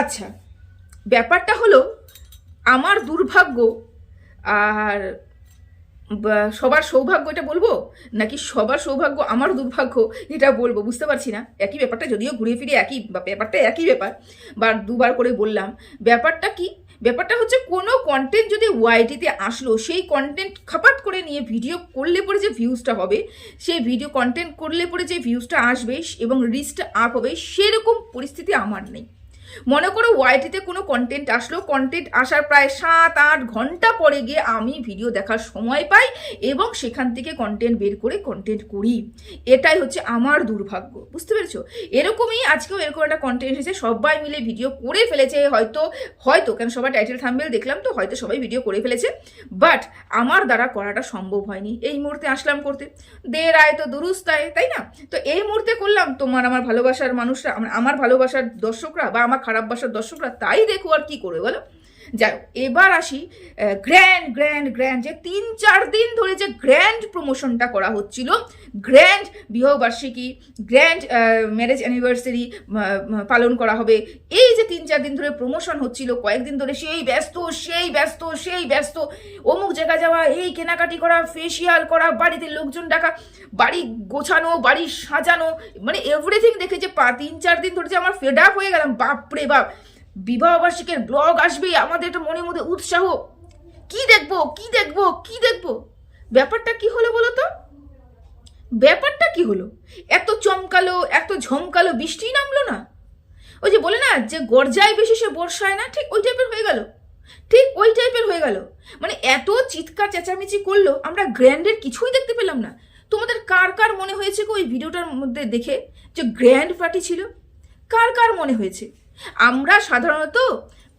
আচ্ছা ব্যাপারটা হলো আমার দুর্ভাগ্য আর সবার সৌভাগ্য এটা বলব? নাকি সবার সৌভাগ্য আমার দুর্ভাগ্য এটা বলব? বুঝতে পারছি না। একই ব্যাপারটা যদিও ঘুরে ফিরে একই বা, ব্যাপারটা একই ব্যাপার, বা দুবার করে বললাম। ব্যাপারটা কি? ব্যাপারটা হচ্ছে কোনো কন্টেন্ট যদি ওয়াইটিতে আসলো, সেই কন্টেন্ট খাপাত করে নিয়ে ভিডিও করলে পরে যে ভিউজটা হবে, সেই ভিডিও কন্টেন্ট করলে পরে যে ভিউজটা আসবে এবং রিচটা আপ হবে, সেরকম পরিস্থিতি আমার নেই। মনে করো ওয়াইটিতে কোনো কন্টেন্ট আসলো কন্টেন্ট আসার প্রায় সাত আট ঘণ্টা পরে গিয়ে আমি ভিডিও দেখার সময় পাই এবং সেখান থেকে কন্টেন্ট বের করে কন্টেন্ট করি। এটাই হচ্ছে আমার দুর্ভাগ্য, বুঝতে পেরেছ? এরকমই আজকেও এরকম একটা কন্টেন্ট এসেছে, সবাই মিলে ভিডিও করে ফেলেছে, হয়তো হয়তো, কেন সবাই টাইটেল থাম্বেল দেখলাম তো, হয়তো সবাই ভিডিও করে ফেলেছে বাট আমার দ্বারা করাটা সম্ভব হয়নি। এই মুহূর্তে আসলাম করতে। দের আয় তো দুরুস্তায় তাই না? তো এই মুহূর্তে করলাম, তোমার, আমার ভালোবাসার মানুষরা আমার ভালোবাসার দর্শকরা বা আমার খারাপ বাসার দর্শকরা তাই দেখো আর কি করবে বলো? যাই এবার আসি গ্র্যান্ড গ্র্যান্ড গ্র্যান্ড যে তিন, চার দিন ধরে যে গ্র্যান্ড প্রমোশনটা করা হচ্ছিল গ্র্যান্ড বিবাহবার্ষিকী গ্র্যান্ড ম্যারেজ অ্যানিভার্সারি পালন করা হবে। এই যে তিন, চার দিন ধরে প্রমোশন হচ্ছিল, কয়েকদিন ধরে সেই ব্যস্ত সেই ব্যস্ত সেই ব্যস্ত, অমুক জায়গা যাওয়া, এই কেনাকাটি করা ফেসিয়াল করা, বাড়িতে লোকজন ডাকা, বাড়ি গোছানো, বাড়ি সাজানো মানে এভরিথিং দেখে যে পা, তিন, চার দিন ধরে যে আমার ফেড আপ হয়ে গেলাম, বাপরে বাপ! বিবাহবার্ষিকের ব্লগ আসবে, আমাদের একটা মনের মধ্যে উৎসাহ। কি দেখব কি দেখব কি দেখব? ব্যাপারটা কি হলো বলো তো? ব্যাপারটা কি হলো? এত চমকালো, এত ঝমকালো বৃষ্টি নামলো না? ওই যে বলে না, যে গরজায় বেশি সে বর্ষায় না, ঠিক ওই টাইপের হয়ে গেল। ঠিক ওই টাইপের হয়ে গেল। মানে এত চিৎকার, চেঁচামেচি করল, আমরা গ্র্যান্ডের কিছুই দেখতে পেলাম না। তোমাদের কার কার মনে হয়েছে গো ওই ভিডিওটার মধ্যে দেখে, যে গ্র্যান্ড পার্টি ছিল? কার কার মনে হয়েছে? আমরা সাধারণত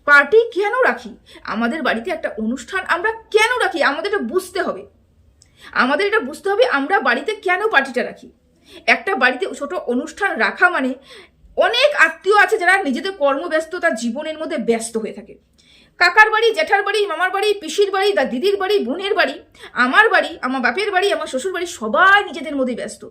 পার্টি কেন রাখি? আমাদের বাড়িতে একটা অনুষ্ঠান আমরা কেন রাখি? আমাদের এটা বুঝতে হবে। আমাদের এটা বুঝতে হবে আমরা বাড়িতে কেন পার্টিটা রাখি? একটা বাড়িতে ছোট অনুষ্ঠান রাখা মানে অনেক আত্মীয় আছে যারা নিজেদের কর্মব্যস্ততা জীবনের মধ্যে ব্যস্ত হয়ে থাকে। কাকার বাড়ি, জ্যাঠার বাড়ি, মামার বাড়ি, পিসির বাড়ি দা দিদির বাড়ি, বোনের বাড়ি, আমার বাড়ি, আমার বাপের বাড়ি, আমার শ্বশুর বাড়ি সবাই নিজেদের মধ্যে ব্যস্ত।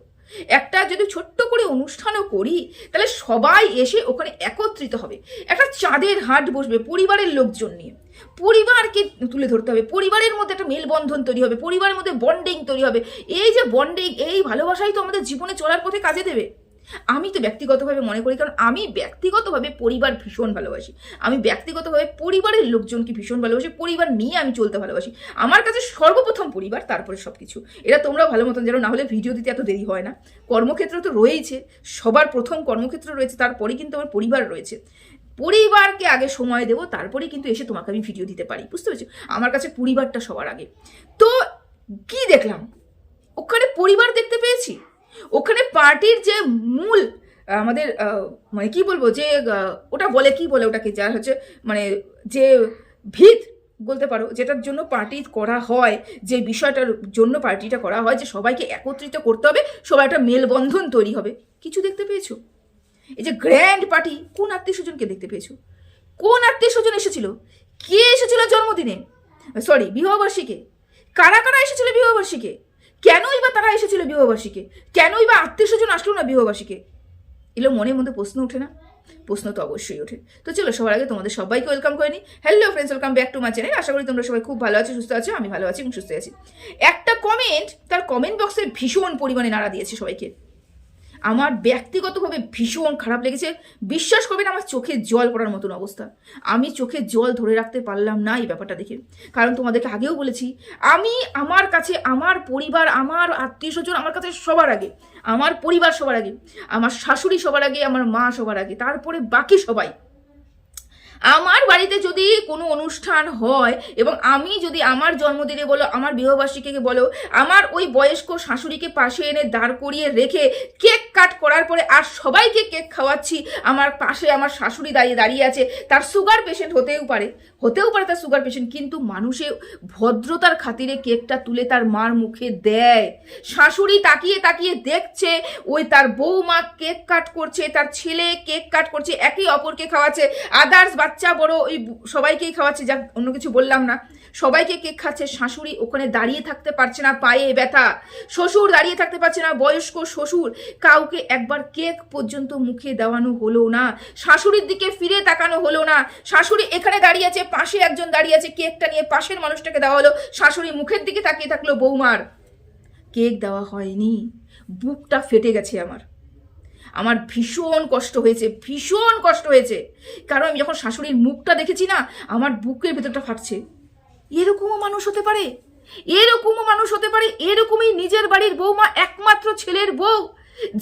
একটা যদি ছোট্ট করে অনুষ্ঠানও করি, তাহলে সবাই এসে ওখানে একত্রিত হবে। একটা চাঁদের হাট বসবে পরিবারের লোকজন নিয়ে। পরিবারকে তুলে ধরতে হবে। পরিবারের মধ্যে একটা মেলবন্ধন তৈরি হবে। পরিবারের মধ্যে বন্ডিং তৈরি হবে। এই যে বন্ডিং এই ভালোবাসাই তো আমাদের জীবনে চলার পথে কাজে দেবে। আমি তো ব্যক্তিগতভাবে মনে করি, কারণ আমি ব্যক্তিগতভাবে পরিবার ভীষণ ভালোবাসি। আমি ব্যক্তিগতভাবে পরিবারের লোকজনকে ভীষণ ভালোবাসি, পরিবার নিয়ে আমি চলতে ভালোবাসি। আমার কাছে সর্বপ্রথম পরিবার, তারপরে সব কিছু এটা তোমরা ভালো মতন জানো, না হলে ভিডিও দিতে এত দেরি হয় না। কর্মক্ষেত্র তো রয়েইছে, সবার প্রথম কর্মক্ষেত্র রয়েছে, তারপরে কিন্তু আমার পরিবার রয়েছে। পরিবারকে আগে সময় দেবো তারপরেই কিন্তু এসে তোমাকে আমি ভিডিও দিতে পারি, বুঝতে পেরেছ? আমার কাছে পরিবারটা সবার আগে। তো কি দেখলাম? ওখানে পরিবার দেখতে পেয়েছি? ওখানে পার্টির যে মূল, আমাদের মানে কি বলব, যে ওটা বলে কি বলে ওটাকে, যার হচ্ছে মানে যে ভিত বলতে পারো, যেটার জন্য পার্টি করা হয়, যে বিষয়টার জন্য পার্টিটা করা হয়, যে সবাইকে একত্রিত করতে হবে, সবাই একটা মেলবন্ধন তৈরি হবে। কিছু দেখতে পেয়েছ? এই যে গ্র্যান্ড পার্টি কোন আত্মীয় স্বজনকে দেখতে পেয়েছ? কোন আত্মীয় স্বজন এসেছিল? কে এসেছিল জন্মদিনে? সরি বিবাহবার্ষিকে। কারা কারা এসেছিল বিবাহবার্ষিকে? কেনই বা তারা এসেছিল বিবাহবার্ষিকে? কেনই বা আত্মীয় স্বজন আসলো না বিবাহবার্ষিকে? এগুলো মনের মধ্যে প্রশ্ন ওঠে না। প্রশ্ন তো অবশ্যই ওঠে। তো চলো, সবার আগে তোমাদের সবাইকে ওয়েলকাম করে নিই। Hello friends welcome back to my channel আশা করি তোমরা সবাই খুব ভালো আছো, সুস্থ আছো, আমি ভালো আছি এবং সুস্থ আছি। একটা কমেন্ট তার কমেন্ট বক্সে ভীষণ পরিমাণে নাড়া দিয়েছে সবাইকে। আমার ব্যক্তিগতভাবে ভীষণ খারাপ লেগেছে। বিশ্বাস করবেন, আমার চোখে জল পড়ার মতন অবস্থা। আমি চোখে জল ধরে রাখতে পারলাম না এই ব্যাপারটা দেখে। কারণ তোমাদেরকে আগেও বলেছি, আমি আমার কাছে, আমার পরিবার, আমার আত্মীয় স্বজন আমার কাছে সবার আগে। আমার পরিবার সবার আগে, আমার শাশুড়ি সবার আগে, আমার মা সবার আগে, তারপরে বাকি সবাই। আমার বাড়িতে যদি কোনো অনুষ্ঠান হয় এবং আমি যদি আমার জন্মদিনে বলো, আমার বিবাহবার্ষিকীকে বলো, আমার ওই বয়স্ক শাশুড়িকে পাশে এনে দাঁড় করিয়ে রেখে কেক কাট করার পরে আর সবাইকে কেক খাওয়াচ্ছি, আমার পাশে আমার শাশুড়ি দাঁড়িয়ে দাঁড়িয়ে আছে, তার সুগার পেশেন্ট হতেও পারে। হতেও পারে তার সুগার পেশেন্ট কিন্তু মানুষে ভদ্রতার খাতিরে কেকটা তুলে তার মার মুখে দেয়। শাশুড়ি তাকিয়ে তাকিয়ে দেখছে, ওই তার বৌমা কেক কাট করছে, তার ছেলে কেক কাট করছে, একে অপরকে খাওয়াচ্ছে আদার্স বাচ্চা, বড়, ওই সবাইকেই খাওয়াচ্ছে যা অন্য কিছু বললাম না। সবাইকে কেক খাচ্ছে, শাশুড়ি ওখানে দাঁড়িয়ে থাকতে পারছে না, পায়ে ব্যথা। শ্বশুর দাঁড়িয়ে থাকতে পারছে না, বয়স্ক শ্বশুর, কাউকে একবার কেক পর্যন্ত মুখে দেওয়ানো হলো না। শাশুড়ির দিকে ফিরে তাকানো হলো না। শাশুড়ি এখানে দাঁড়িয়ে আছে, পাশে একজন দাঁড়িয়ে আছে, কেকটা নিয়ে পাশের মানুষটাকে দেওয়া হলো। শাশুড়ি মুখের দিকে তাকিয়ে থাকল, বৌমার। কেক দেওয়া হয়নি। বুকটা ফেটে গেছে আমার। আমার ভীষণ কষ্ট হয়েছে, ভীষণ কষ্ট হয়েছে। কারণ আমি যখন শাশুড়ির মুখটা দেখেছি না, আমার বুকের ভেতরটা ফাটছে। এরকমও মানুষ হতে পারে? এরকমও মানুষ হতে পারে? এরকমই নিজের বাড়ির বৌমা একমাত্র ছেলের বউ?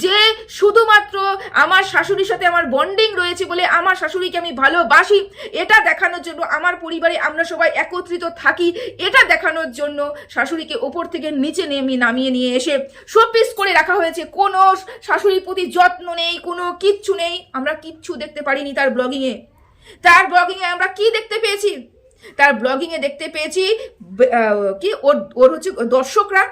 যে শুধুমাত্র আমার শাশুড়ির সাথে আমার বন্ডিং রয়েছে বলে আমার শাশুড়িকে আমি ভালোবাসি, এটা দেখানোর জন্য আমার পরিবারে আমরা সবাই একত্রিত থাকি, এটা দেখানোর জন্য শাশুড়িকে ওপর থেকে নিচে নেমে নামিয়ে নিয়ে এসে শোপিস করে রাখা হয়েছে। কোনো শাশুড়ির প্রতি যত্ন নেই, কোনো কিচ্ছু নেই। আমরা কিচ্ছু দেখতে পারিনি তার ব্লগিংয়ে তার ব্লগিংয়ে আমরা কি দেখতে পেয়েছি? তার ব্লগিংয়ে দেখতে পেয়েছি কি? ওর ওর হচ্ছে দর্শকরা।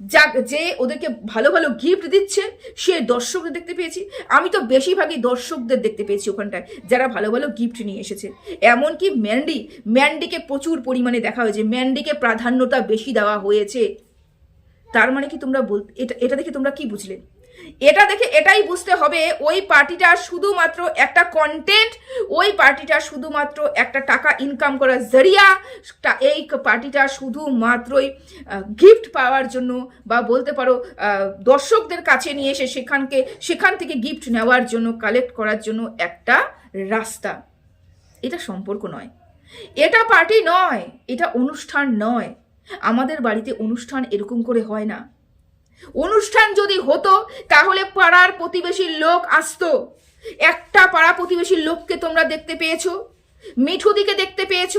যা যে ওদেরকে ভালো ভালো গিফট দিচ্ছে, সে দর্শকদের দেখতে পেয়েছি। আমি তো বেশিরভাগই দর্শকদের দেখতে পেয়েছি ওখানটায়, যারা ভালো ভালো গিফট নিয়ে এসেছে। এমনকি ম্যান্ডি ম্যান্ডিকে প্রচুর পরিমাণে দেখা হয়েছে। ম্যান্ডিকে প্রাধান্যতা বেশি দেওয়া হয়েছে। তার মানে কি তোমরা বল এটা এটা দেখে তোমরা কি বুঝলে? এটা দেখে এটাই বুঝতে হবে, ওই পার্টিটা শুধুমাত্র একটা কন্টেন্ট ওই পার্টিটা শুধুমাত্র একটা টাকা ইনকাম করার জরিয়া এই পার্টিটা শুধুমাত্রই গিফট পাওয়ার জন্য বা বলতে পারো দর্শকদের কাছে নিয়ে এসে সেখানকে, সেখান থেকে গিফট নেওয়ার জন্য কালেক্ট করার জন্য একটা রাস্তা। এটা সম্পর্ক নয়। এটা পার্টি নয়, এটা অনুষ্ঠান নয়। আমাদের বাড়িতে অনুষ্ঠান এরকম করে হয় না। অনুষ্ঠান যদি হতো, তাহলে পাড়ার প্রতিবেশীর লোক আসতো। একটা পাড়া প্রতিবেশীর লোককে তোমরা দেখতে পেয়েছ? মিঠুদিকে দেখতে পেয়েছ?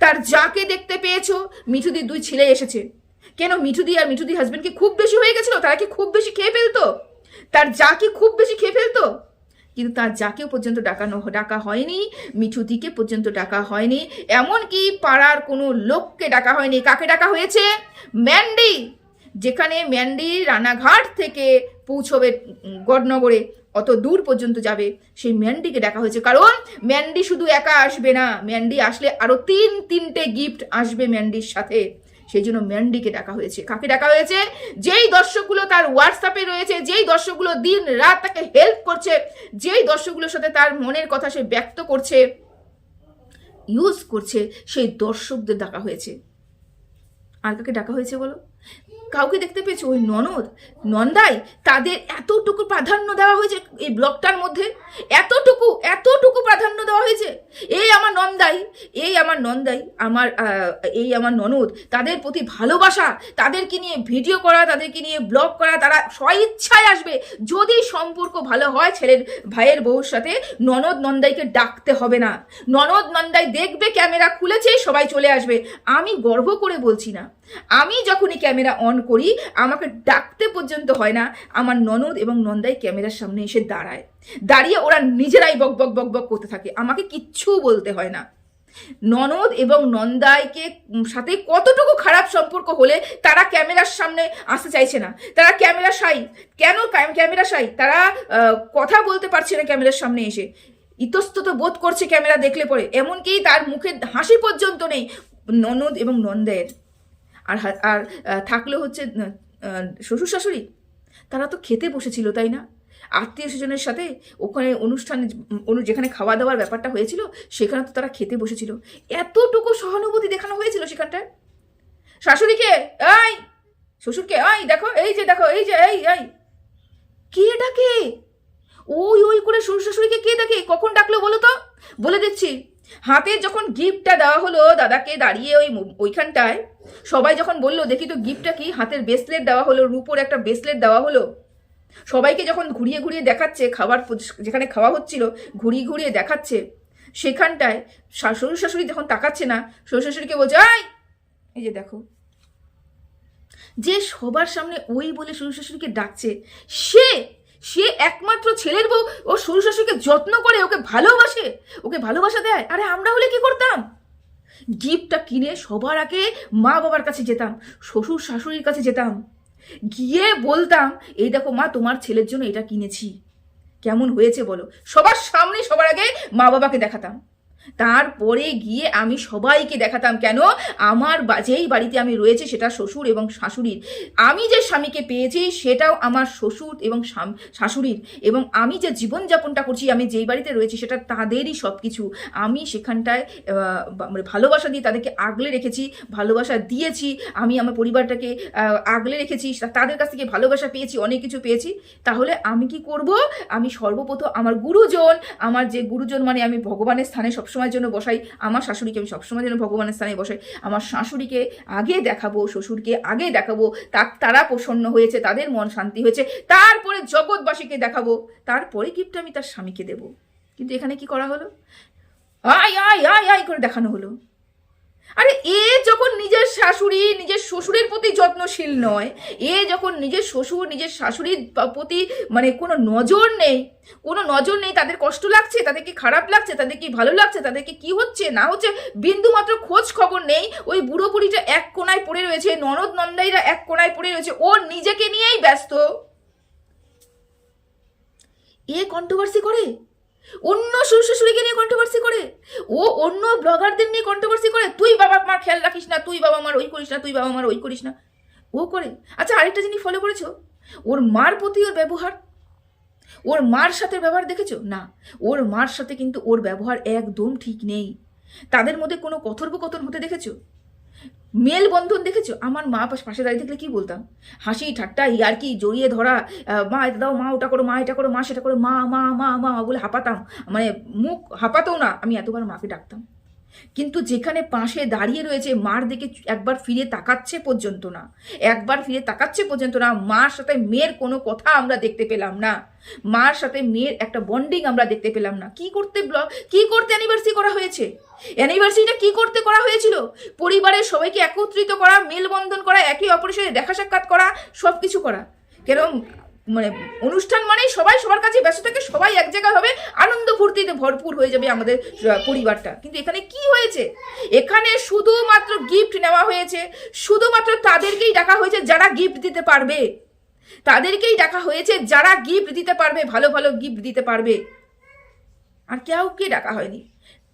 তার যাকে দেখতে পেয়েছ? মিঠুদির দুই ছেলে এসেছে। কেন মিঠুদি আর মিঠুদি হাজবেন্ড কি খুব বেশি হয়ে গেছিল? তারা কি খুব বেশি খেয়ে ফেলতো? তার যা কি খুব বেশি খেয়ে ফেলতো? কিন্তু তার যাকেও পর্যন্ত ডাকানো ডাকা হয়নি, মিঠুদিকে পর্যন্ত ডাকা হয়নি। এমনকি পাড়ার কোনো লোককে ডাকা হয়নি। কাকে ডাকা হয়েছে? ম্যান্ডি! যেখানে ম্যান্ডি রানাঘাট থেকে পৌঁছবে গড়নগরে, অত দূর পর্যন্ত যাবে, সেই ম্যান্ডিকে ডাকা হয়েছে। কারণ ম্যান্ডি শুধু একা আসবে না, ম্যান্ডি আসলে আরও তিন, তিনটে গিফট আসবে ম্যান্ডির সাথে। সেই জন্য ম্যান্ডিকে ডাকা হয়েছে। কাকে ডাকা হয়েছে? যেই দর্শকগুলো তার হোয়াটসঅ্যাপে রয়েছে, যেই দর্শকগুলো দিন রাত তাকে হেল্প করছে, যেই দর্শকগুলোর সাথে তার মনের কথা সে ব্যক্ত করছে ইউজ করছে, সেই দর্শকদের ডাকা হয়েছে। আর কাকে ডাকা হয়েছে বলো? কাউকে দেখতে পেয়েছ? ওই ননদ। নন্দাই, তাদের এতটুকু প্রাধান্য দেওয়া হয়েছে এই ব্লকটার মধ্যে? এতটুকু এতটুকু প্রাধান্য দেওয়া হয়েছে? এই আমার নন্দাই, এই আমার নন্দাই, আমার এই আমার ননদ, তাদের প্রতি ভালোবাসা, তাদেরকে নিয়ে ভিডিও করা, তাদেরকে নিয়ে ব্লগ করা, তারা স্বইচ্ছায় আসবে। যদি সম্পর্ক ভালো হয় ছেলের ভাইয়ের বউর সাথে, ননদ নন্দাইকে ডাকতে হবে না। ননদ নন্দাই দেখবে ক্যামেরা খুলেছে, সবাই চলে আসবে। আমি গর্ব করে বলছি না। আমি যখনই ক্যামেরা অন করি, আমাকে ডাকতে পর্যন্ত হয় না। আমার ননদ এবং নন্দাই ক্যামেরার সামনে এসে দাঁড়ায়। দাঁড়িয়ে ওরা নিজেরাই বক বক বক বক করতে থাকে। আমাকে কিচ্ছু বলতে হয় না। ননদ এবং নন্দাইকে সাথে কতটুকু খারাপ সম্পর্ক হলে তারা ক্যামেরার সামনে আসতে চাইছে না। তারা ক্যামেরা সাই। কেন ক্যামেরা সাই? তারা কথা বলতে পারছে না ক্যামেরার সামনে এসে। ইতস্তত বোধ করছে ক্যামেরা দেখলে পরে। এমনকি তার মুখে হাসি পর্যন্ত নেই ননদ এবং নন্দের আর আর থাকল হচ্ছে শ্বশুর শাশুড়ি, তারা তো খেতে বসেছিল, তাই না? আত্মীয় স্বজনের সাথে ওখানে অনুষ্ঠানে অনু- যেখানে খাওয়া দাওয়ার ব্যাপারটা হয়েছিল, সেখানে তো তারা খেতে বসেছিল। এতটুকু সহানুভূতি দেখানো হয়েছিল সেখানটায়? শাশুড়িকে, এই, শ্বশুরকে, এই, দেখো, এই যে, দেখো, এই যে, এই এই। কে ডাকে? ওই ওই করে শ্বশুর শাশুড়িকে কে ডাকে? কখন ডাকলো বলো তো? বলে দিচ্ছি। হাতে যখন গিফটটা দেওয়া হলো, দাদাকে দাঁড়িয়ে ওই ওইখানটায় সবাই যখন বলল, দেখি তো গিফটটা কি? হাতের ব্রেসলেট দেওয়া হলো, রূপোর একটা ব্রেসলেট দেওয়া হলো। সবাইকে যখন ঘুরিয়ে ঘুরিয়ে দেখাচ্ছে, খাবার যেখানে খাওয়া হচ্ছিল, ঘুরিয়ে ঘুরিয়ে দেখাচ্ছে, সেখানটায় শ্বশুর শাশুড়ি যখন তাকাচ্ছে না। শ্বশুর শাশুড়িকে বলছে, আই! এই যে দেখো। যে সবার সামনে ওই বলে শ্বশুর শাশুড়িকে ডাকছে, সে সে একমাত্র ছেলের বউ। ও শ্বশুর শাশুড়িকে যত্ন করে, ওকে ভালোবাসে, ওকে ভালোবাসা দেয়। আরে আমরা হলে কি করতাম? গিফটটা কিনে সবার আগে মা বাবার কাছে যেতাম, শ্বশুর শাশুড়ির কাছে যেতাম। গিয়ে বলতাম, এই দেখো মা, তোমার ছেলের জন্য এটা কিনেছি। কেমন হয়েছে বলো? সবার সামনে সবার আগে মা বাবাকে দেখাতাম। তারপরে গিয়ে আমি সবাইকে দেখাতাম, কেন? আমার যেই বাড়িতে আমি রয়েছে সেটা শ্বশুর এবং শাশুড়ির। আমি যে স্বামীকে পেয়েছি সেটাও আমার শ্বশুর এবং শাশুড়ির। এবং আমি যে জীবনযাপনটা করছি, আমি যেই বাড়িতে রয়েছি সেটা তাদেরই সব কিছু আমি সেখানটায় মানে ভালোবাসা দিয়ে তাদেরকে আগলে রেখেছি, ভালোবাসা দিয়েছি। আমি আমার পরিবারটাকে আগলে রেখেছি তাদের কাছ থেকে ভালোবাসা পেয়েছি, অনেক কিছু পেয়েছি। তাহলে আমি কি করব? আমি সর্বপ্রথম আমার গুরুজন, আমার যে গুরুজন মানে আমি ভগবানের স্থানে সবসময়ের জন্য বসাই, আমার শাশুড়িকে আমি সবসময় যেন ভগবানের স্থানে বসাই, আমার শাশুড়িকে আগে দেখাবো, শ্বশুরকে আগে দেখাবো, তা তারা প্রসন্ন হয়েছে, তাদের মন শান্তি হয়েছে, তারপরে জগৎবাসীকে দেখাবো, তারপরে গিফট আমি তার স্বামীকে দেবো। কিন্তু এখানে কি করা হলো? আয় আয় আয় আয় করে দেখানো হলো। আরে এ যখন নিজের শাশুড়ি, নিজের শ্বশুরের প্রতি যত্নশীল নয়, এ যখন নিজের শ্বশুর, নিজের শাশুড়ির প্রতি মানে কোনো নজর নেই, কোনো নজর নেই, তাদের কষ্ট লাগছে, তাদের কি খারাপ লাগছে, তাদের কি ভালো লাগছে তাদেরকে কি হচ্ছে, না হচ্ছে, বিন্দু মাত্র খোঁজ খবর নেই, ওই বুড়ো বুড়িটা এক কোনায় পড়ে রয়েছে, ননদ নন্দাইরা এক কোনায় পড়ে রয়েছে, ও নিজেকে নিয়েই ব্যস্ত। এ কন্ট্রোভার্সি করে? অন্য শ্বশুর শাশুড়িকে নিয়ে কন্ট্রোভার্সি করে? ও অন্য ব্লগারদের নিয়ে কন্ট্রোভার্সি করে? তুই বাবা মার খেয়াল রাখিস না, তুই বাবা মার ওই করিস না, তুই বাবা মার ওই করিস না। ও করে? আচ্ছা আরেকটা জিনিস ফলো করেছ? ওর মার প্রতি ওর ব্যবহার? ওর মার সাথে ব্যবহার দেখেছ? না, ওর মার সাথে কিন্তু ওর ব্যবহার একদম ঠিক নেই। তাদের মধ্যে কোনো কথোপকথন হতে দেখেছ? মেল বন্ধন দেখেছ? আমার মা পাশ- দাঁড়িয়ে থাকলে কি বলতাম? হাসি, ঠাট্টা, ইয়ার্কি, জড়িয়ে ধরা মা এটা দাও, মা ওটা করো, মা এটা করো, মা সেটা করো, মা মা মা মা বলে হাঁপাতাম। মানে মুখ হাঁপাতেও না, আমি এতবার মাকে ডাকতাম। কিন্তু যেখানে পাশে দাঁড়িয়ে রয়েছে, মার দিকে একবার ফিরে তাকাচ্ছে পর্যন্ত না। একবার ফিরে তাকাচ্ছে পর্যন্ত না, মার সাথে মেয়ের কোনো কথা আমরা দেখতে পেলাম না। মার সাথে মেয়ের একটা বন্ডিং আমরা দেখতে পেলাম না। কি করতে কি করতে অ্যানিভার্সারি করা হয়েছে? অ্যানিভার্সারিটা কি করতে করা হয়েছিল? পরিবারের সবাইকে একত্রিত করা, মেলবন্ধন করা একে অপরের সাথে দেখা সাক্ষাৎ করা সব কিছু করা। কেন মানে অনুষ্ঠান মানেই সবাই সবার কাছে ব্যস্ত থাকে, সবাই এক জায়গায় হবে, আনন্দ ফুর্তিতে ভরপুর হয়ে যাবে আমাদের পরিবারটা। কিন্তু এখানে কি হয়েছে? এখানে শুধুমাত্র গিফট নেওয়া হয়েছে, শুধুমাত্র তাদেরকেই ডাকা হয়েছে যারা গিফট দিতে পারবে। তাদেরকেই ডাকা হয়েছে যারা গিফট দিতে পারবে, ভালো ভালো গিফট দিতে পারবে। আর কেউ কে ডাকা হয়নি?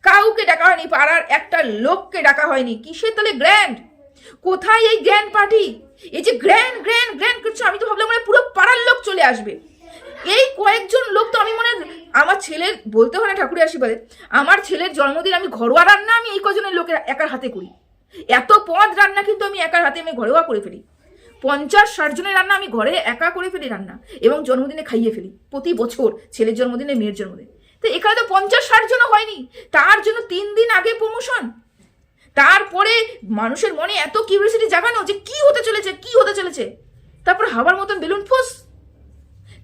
কাউকে ডাকা হয়নি, পাড়ার একটা লোককে ডাকা হয়নি। কিসের তাহলে গ্র্যান্ড কোথায় এই গ্র্যান্ড পার্টি এই যে গ্র্যান্ড গ্র্যান্ড গ্র্যান্ড করছ, আমি তো ভাবলাম মানে পুরো পাড়ার লোক চলে আসবে। এই কয়েকজন লোক তো আমি মনে, আমার ছেলের, বলতে হয় না ঠাকুরের আশীর্বাদে, আমার ছেলের জন্মদিন আমি ঘরোয়া রান্না আমি এই কজনের লোকের একার হাতে করি। এত পদ রান্না কিন্তু আমি একার হাতে আমি ঘরোয়া করে ফেলি। পঞ্চাশ, ষাট জনের রান্না আমি ঘরে একা করে ফেলি রান্না, এবং জন্মদিনে খাইয়ে ফেলি, প্রতি বছর, ছেলের জন্মদিনে, মেয়ের জন্মদিনে। তো এখানে তো পঞ্চাশ ষাট জনও হয়নি। তার জন্য তিন দিন আগে প্রমোশন তারপরে মানুষের মনে এত কিউরিয়াসিটি জাগানো যে কি হতে চলেছে, কি হতে চলেছে। তারপর হাওয়ার মতন বেলুন ফুস।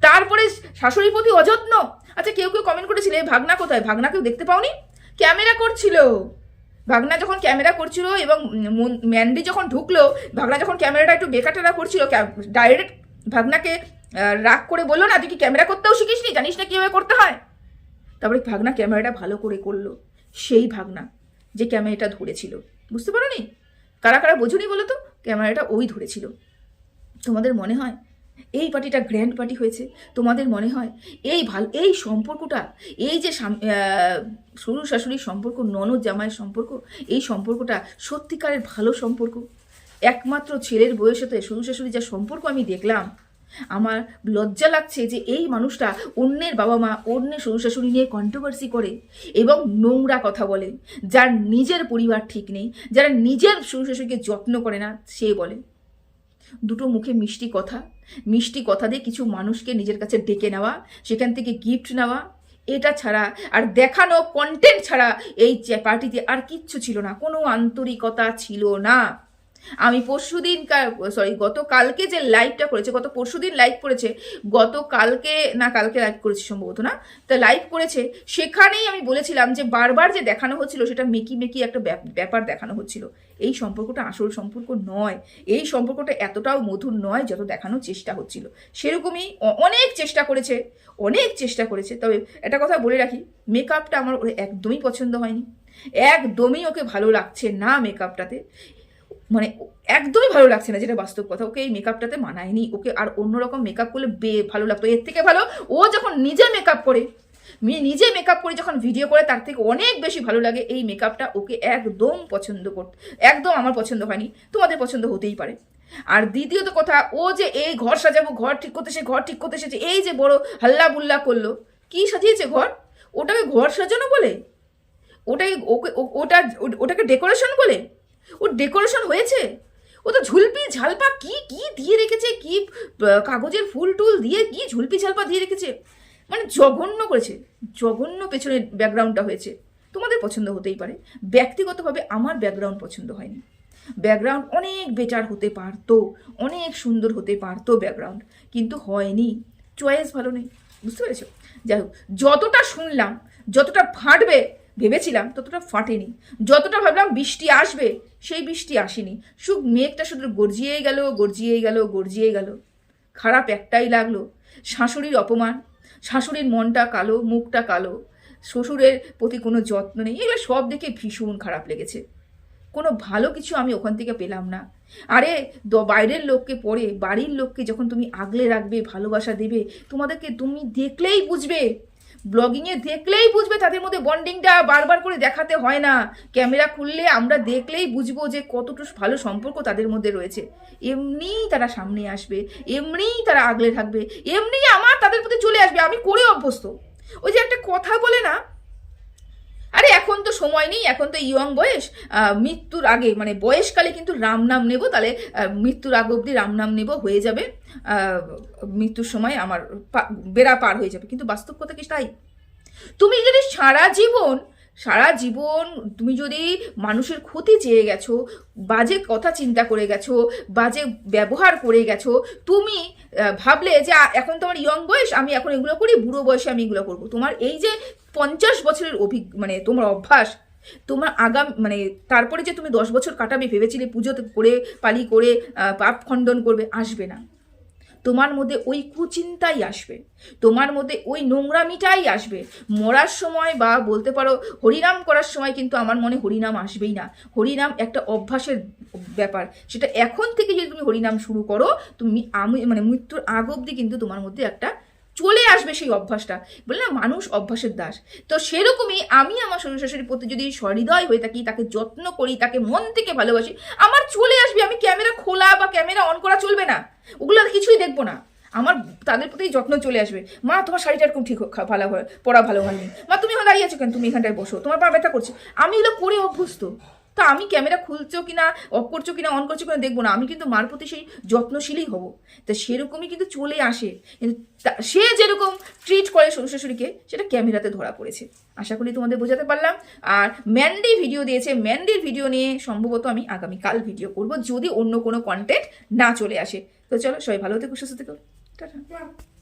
তারপরে শাশুড়ির প্রতি অযত্ন। আচ্ছা কেউ কেউ কমেন্ট করেছিলে "এ ভাগনা কোথায়? ভাগনাকেও দেখতে পাওনি? ক্যামেরা করছিল। ভাগনা যখন ক্যামেরা করছিল এবং ম্যান্ডি যখন ঢুকলো, ভাগনা যখন ক্যামেরাটা একটু বেকাটেরা করছিল ডাইরেক্ট ভাগনাকে রাগ করে বলল, না, তুই কি ক্যামেরা করতেও শিখিসনি? জানিস না কীভাবে করতে হয়? তারপরে ভাগনা ক্যামেরাটা ভালো করে করল। সেই ভাগনা যে ক্যামেরাটা ধরেছিল। বুঝতে পারো নি কারা কারা বোঝুনি বলো তো? ক্যামেরাটা ওই ধরেছিল। তোমাদের মনে হয় এই পার্টিটা গ্র্যান্ড পার্টি হয়েছে? তোমাদের মনে হয় এই ভালো, এই সম্পর্কটা, এই যে শ্বশুর শাশুড়ির সম্পর্ক, ননদ জামাইয়ের সম্পর্ক, এই সম্পর্কটা সত্যিকারের ভালো সম্পর্ক? একমাত্র ছেলের বউয়ের সাথে শ্বশুর শাশুড়ি যা সম্পর্ক আমি দেখলাম আমার লজ্জা লাগছে যে এই মানুষটা অন্যের বাবা মা, অন্যের শ্বশুর শাশুড়ি নিয়ে কন্ট্রোভার্সি করে এবং নোংরা কথা বলে। যার নিজের পরিবার ঠিক নেই, যারা নিজের শ্বশুর শাশুড়িকে যত্ন করে না, সে বলে। দুটো মুখে মিষ্টি কথা মিষ্টি কথা দিয়ে কিছু মানুষকে নিজের কাছে ডেকে নেওয়া, সেখান থেকে গিফট নেওয়া, এটা ছাড়া আর দেখানো কন্টেন্ট ছাড়া এই পার্টিতে আর কিচ্ছু ছিল না, কোনো আন্তরিকতা ছিল না। আমি পরশুদিন সরি গতকালকে যে লাইভটা করেছে, গত পরশু দিন লাইভ করেছে, গতকালকে, না, কালকে লাইভ করেছে সম্ভবত না, তা লাইভ করেছে, সেখানেই আমি বলেছিলাম যে বারবার যে দেখানো হচ্ছিল, সেটা মেকি মেকি একটা ব্যাপ- ব্যাপার দেখানো হচ্ছিল। এই সম্পর্কটা আসল সম্পর্ক নয়। এই সম্পর্কটা এতটাও মধুর নয় যত দেখানোর চেষ্টা হচ্ছিল। সেরকমই অনেক চেষ্টা করেছে, অনেক চেষ্টা করেছে, তবে একটা কথা বলে রাখি মেকআপটা আমার একদমই পছন্দ হয়নি। একদমই ওকে ভালো লাগছে না মেকআপটাতে মানে একদমই ভালো লাগছে না, যেটা বাস্তব কথা। ওকে এই মেকআপটাতে মানায়নি, ওকে আর অন্যরকম মেকআপ করলে বে, ভালো লাগতো। এর থেকে ভালো, ও যখন নিজে মেকআপ করে নিজে মেকআপ করে যখন ভিডিও করে, তার থেকে অনেক বেশি ভালো লাগে এই মেকআপটা ওকে একদম পছন্দ করতে একদম আমার পছন্দ হয়নি। তোমাদের পছন্দ হতেই পারে। আর দ্বিতীয়ত কথা, ও যে এই ঘর সাজাবো, ঘর ঠিক করতে সে ঘর ঠিক করতে এসেছে, এই যে বড় হাল্লা বুল্লা করল, কি সাজিয়েছে ঘর? ওটাকে ঘর সাজানো বলে? ওটাকে, ওকে ওটা, ওটাকে ডেকোরেশন বলে? ওর ডেকোরেশন হয়েছে? ও তো ঝুলপি ঝালপা কি কি দিয়ে রেখেছে? কি কাগজের ফুল টুল দিয়ে কি ঝুলপি ঝালপা দিয়ে রেখেছে? মানে জঘন্য করেছে। জঘন্য পেছনের ব্যাকগ্রাউন্ডটা হয়েছে। তোমাদের পছন্দ হতেই পারে। ব্যক্তিগতভাবে আমার ব্যাকগ্রাউন্ড পছন্দ হয়নি। ব্যাকগ্রাউন্ড অনেক বেটার হতে পারতো। অনেক সুন্দর হতে পারতো ব্যাকগ্রাউন্ড কিন্তু হয়নি। চয়েস ভালো নেই। বুঝতে পেরেছ? যাই হোক, যতটা শুনলাম, যতটা ফাটবে ভেবেছিলাম ততটা ফাটেনি। যতটা ভাবলাম বৃষ্টি আসবে, সেই বৃষ্টি আসেনি। শুধু মেঘটা শুধু গর্জিয়েই গেল গর্জিয়েই গেল গর্জিয়েই গেল। খারাপ একটাই লাগল, শাশুড়ির অপমান। শাশুড়ির মনটা কালো, মুখটা কালো। শ্বশুরের প্রতি কোনো যত্ন নেই, এগুলো সব দেখে ভীষণ খারাপ লেগেছে। কোনো ভালো কিছু আমি ওখান থেকে পেলাম না। আরে বাইরের লোককে পড়ে, বাড়ির লোককে যখন তুমি আগলে রাখবে, ভালোবাসা দেবে, তোমাদেরকে তুমি দেখলেই বুঝবে। ব্লগিংয়ে দেখলেই বুঝবে, তাদের মধ্যে বন্ডিংটা বারবার করে দেখাতে হয় না। ক্যামেরা খুললে আমরা দেখলেই বুঝব যে কতটুকু ভালো সম্পর্ক তাদের মধ্যে রয়েছে। এমনিই তারা সামনে আসবে, এমনিই তারা আগলে থাকবে, এমনিই আমার তাদের প্রতি চলে আসবে, আমি করে অভ্যস্ত। ওই যে একটা কথা বলে না সময় নেই, এখন তো ইয়ং বয়স মৃত্যুর আগে মানে বয়সকালে কিন্তু রাম নাম নেব, তাহলে মৃত্যুর আগে অবধি রাম নাম নেব হয়ে যাবে মৃত্যুর সময় আমার বেড়া পার হয়ে যাবে, কিন্তু বাস্তব কথা কি তাই? তুমি যদি সারা জীবন সারা জীবন তুমি যদি মানুষের ক্ষতি চেয়ে গেছো, বাজে কথা চিন্তা করে গেছো, বাজে ব্যবহার করে গেছো, তুমি ভাবলে যে এখন তোমার ইয়ং বয়স, আমি এখন এগুলো করি, বুড়ো বয়সে আমি এগুলো করব। তোমার এই যে পঞ্চাশ বছরের অভিজ্ঞ মানে তোমার অভ্যাস, তোমার আগাম মানে তারপরে যে তুমি দশ বছর কাটাবে ভেবেছিলে পুজোতে করে, পালি করে পাপ খণ্ডন করবে, আসবে না। তোমার মধ্যে ওই কুচিন্তাই আসবে। তোমার মধ্যে ওই নোংরামিটাই আসবে। মরার সময় বা বলতে পারো, হরিনাম করার সময় কিন্তু আমার মনে হরিনাম আসবেই না। হরিনাম একটা অভ্যাসের ব্যাপার। সেটা এখন থেকে যদি তুমি হরিনাম শুরু করো, তুমি আমি মানে মৃত্যুর আগ অবধি কিন্তু তোমার মধ্যে একটা চলে আসবে সেই অভ্যাসটা। বলে না, মানুষ অভ্যাসের দাস। তো সেরকমই আমি আমার শ্বশুর শাশুড়ির প্রতি যদি সহৃদয় হয়ে থাকি, তাকে যত্ন করি, তাকে মন থেকে ভালোবাসি, আমার চলে আসবে, আমি ক্যামেরা খোলা বা ক্যামেরা অন করা চলবে না। ওগুলো কিছুই দেখব না। আমার তাদের প্রতি যত্ন চলে আসবে। মা, তোমার শাড়িটা এরকম ঠিক ভালো হয়, পরা ভালো হয়নি। মা, তুমি এখন দাঁড়িয়ে আছো কেন? তুমি এখানটায় বসো। তোমার পা ব্যথা করছে। আমি এগুলো করে অভ্যস্ত। তা আমি ক্যামেরা খুলছো কিনা, অফ করছ কিনা অন করছ কিনা দেখব না। আমি কিন্তু মার প্রতি সেই যত্নশীলই হব। তা সেরকমই কিন্তু চলে আসে। কিন্তু সে যেরকম ট্রিট করে শ্বশুর শাশুড়িকে, সেটা ক্যামেরাতে ধরা পড়েছে। আশা করি তোমাদের বোঝাতে পারলাম। আর ম্যান্ডি ভিডিও দিয়েছে। ম্যান্ডির ভিডিও নিয়ে সম্ভবত আমি আগামীকাল ভিডিও করব, যদি অন্য কোনো কন্টেন্ট না চলে আসে। তো চলো সবাই ভালো থেকো, সুস্থ থেকো। টাটা।